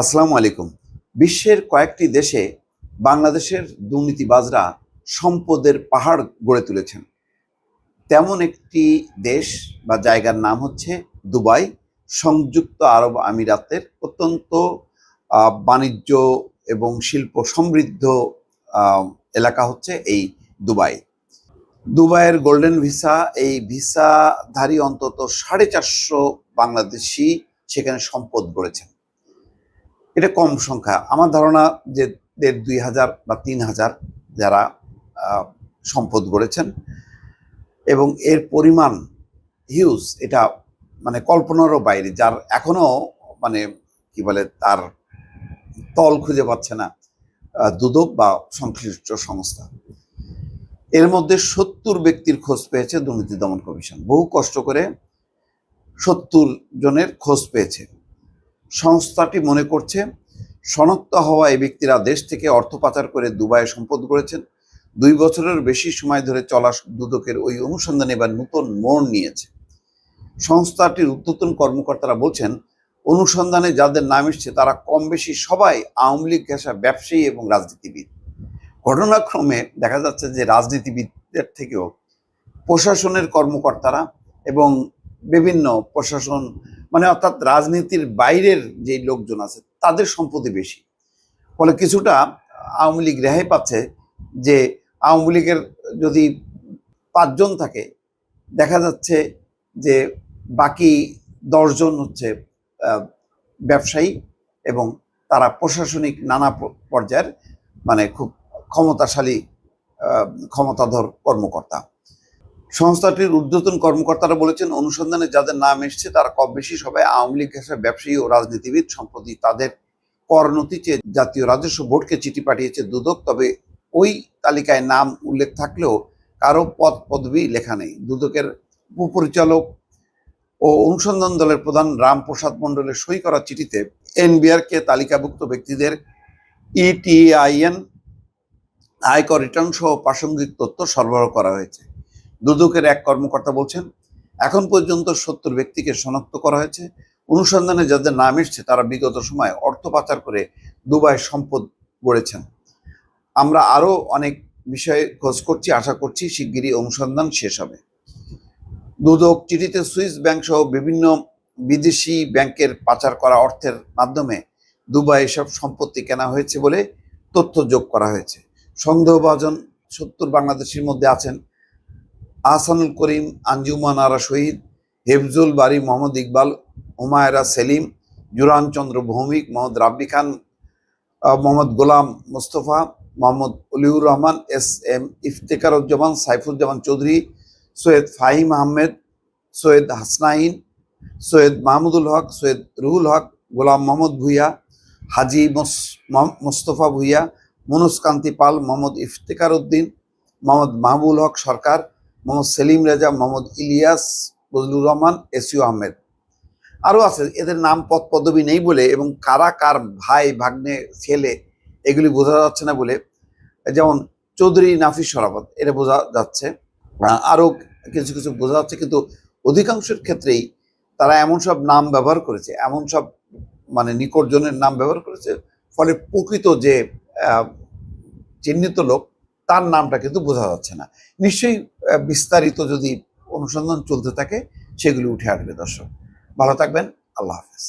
আসসালামু আলাইকুম। বিশ্বের কয়েকটি দেশে বাংলাদেশের দুর্নীতিবাজরা সম্পদের পাহাড় গড়ে তুলেছেন। তেমন একটি দেশ বা জায়গার নাম হচ্ছে দুবাই। সংযুক্ত আরব আমিরাতের অত্যন্ত বাণিজ্য এবং শিল্প সমৃদ্ধ এলাকা হচ্ছে এই দুবাই। দুবাইয়ের গোল্ডেন ভিসা, এই ভিসাধারী অন্তত সাড়ে চারশো বাংলাদেশি সেখানে সম্পদ গড়েছেন। এটা কম সংখ্যা। আমার ধারণা যে দেড় দুই হাজার বা তিন হাজার যারা সম্পদ গড়েছেন এবং এর পরিমাণ হিউজ এটা মানে কল্পনারও বাইরে, যার এখনও মানে কি বলে, তার তল খুঁজে পাচ্ছে না দুদক বা সংশ্লিষ্ট সংস্থা। এর মধ্যে সত্তর ব্যক্তির খোঁজ পেয়েছে দুর্নীতি দমন কমিশন। বহু কষ্ট করে সত্তর জনের খোঁজ পেয়েছে। সংস্থাটি মনে করছে, শনাক্ত হওয়া এই ব্যক্তিরা দেশ থেকে অর্থ পাচার করে দুবাইয়ে সম্পদ গড়েছেন। দুই বছরের বেশি সময় ধরে চলা দুদকের ওই অনুসন্ধান এবার নতুন মোড় নিয়েছে। সংস্থাটির উদ্যতন কর্মকর্তারা বলছেন, অনুসন্ধানে যাদের নাম এসছে, তারা কম বেশি সবাই আওয়ামী লীগ ঘেঁষা ব্যবসায়ী এবং রাজনীতিবিদ। ঘটনাক্রমে দেখা যাচ্ছে যে রাজনীতিবিদদের থেকেও প্রশাসনের কর্মকর্তারা এবং বিভিন্ন প্রশাসন মানে অর্থাৎ রাজনীতির বাইরের যে লোকজন আছে, তাদের সম্পত্তি বেশি। ফলে কিছুটা আওয়ামী লীগ রেহাই পাচ্ছে যে আওয়ামী লীগের যদি পাঁচজন থাকে, দেখা যাচ্ছে যে বাকি দশজন হচ্ছে ব্যবসায়ী এবং তারা প্রশাসনিক নানা পর্যায়ের মানে খুব ক্ষমতাশালী ক্ষমতাধর কর্মকর্তা। সংস্থাটির ঊর্ধ্বতন কর্মকর্তারা বলেছেন, অনুসন্ধানে যাদের নাম এসছে, তারা কম বেশি সবাই আওয়ামী লীগ ঘেঁষা ব্যবসায়ী ও রাজনীতিবিদ। সম্প্রতি তাদের কর নথি চেয়ে জাতীয় রাজস্ব বোর্ডকে চিঠি পাঠিয়েছে দুদক, তবে ওই তালিকায় নাম উল্লেখ থাকলেও কারও পদ পদবি লেখা নেই। দুদকের উপপরিচালক ও অনুসন্ধান দলের প্রধান রামপ্রসাদ মণ্ডলের সই করা চিঠিতে এনবিআরকে তালিকাভুক্ত ব্যক্তিদের ইটিআইএন, আয়কর রিটার্ন সহ প্রাসঙ্গিক তথ্য সরবরাহ করা হয়েছে। দুদকের এক কর্মকর্তা বলছেন, এখন পর্যন্ত সত্তর ব্যক্তিকে শনাক্ত করা হয়েছে। অনুসন্ধানে যাদের নাম এসছে, তারা বিগত সময় অর্থ পাচার করে দুবাই সম্পদ গড়েছেন। আমরা আরও অনেক বিষয়ে খোঁজ করছি, আশা করছি শিগগিরই অনুসন্ধান শেষ হবে। দুদক চিঠিতে সুইস ব্যাংক সহ বিভিন্ন বিদেশি ব্যাংকের পাচার করা অর্থের মাধ্যমে দুবাই এসব সম্পত্তি কেনা হয়েছে বলে তথ্য যোগ করা হয়েছে। সন্দেহভাজন সত্তর বাংলাদেশের মধ্যে আছেন আহসানুল করিম, আঞ্জুমান আরা শহীদ, হেফজুল বারি মোহাম্মদ ইকবাল হুমায়রা সেলিম, জুরান চন্দ্র ভৌমিক, মোহাম্মদ রাব্বি খান মোহাম্মদ গোলাম মোস্তফা, মোহাম্মদ অলিউর রহমান, এস এম ইফতেকারুজ্জামান, সাইফুজ্জামান চৌধুরী, সৈয়দ ফাহিম আহমেদ, সৈয়দ হাসনাইন, সৈয়দ মাহমুদুল হক, সৈয়দ রুহুল হক, গোলাম মোহাম্মদ ভুইয়া, হাজি মোস- মোস্তফা ভুইয়া মনোজ কান্তি পাল, মোহাম্মদ ইফতেকার উদ্দিন মোহাম্মদ মাহবুল হক সরকার মোহাম্মদ সেলিম রেজা, মোহাম্মদ ইলিয়াস ফজলুর রহমান এসিউ আহমেদ। আরও আছে, এদের নাম পদ পদবি নেই বলে এবং কারা কার ভাই, ভাগ্নে, ছেলে, এগুলি বোঝা যাচ্ছে না বলে, যেমন চৌধুরী নাফিস সরাবত এটা বোঝা যাচ্ছে। আরও কিছু কিছু বোঝা যাচ্ছে, কিন্তু অধিকাংশের ক্ষেত্রেই তারা এমন সব নাম ব্যবহার করেছে, এমন সব মানে নিকটজনের নাম ব্যবহার করেছে, ফলে প্রকৃত যে চিহ্নিত লোক তার নামটা কিন্তু বোঝা যাচ্ছে না। নিশ্চয়ই বিস্তারিত যদি অনুসন্ধান চলতে থাকে, সেগুলি উঠে আসবে দর্শক। ভালো থাকবেন, আল্লাহ হাফেজ।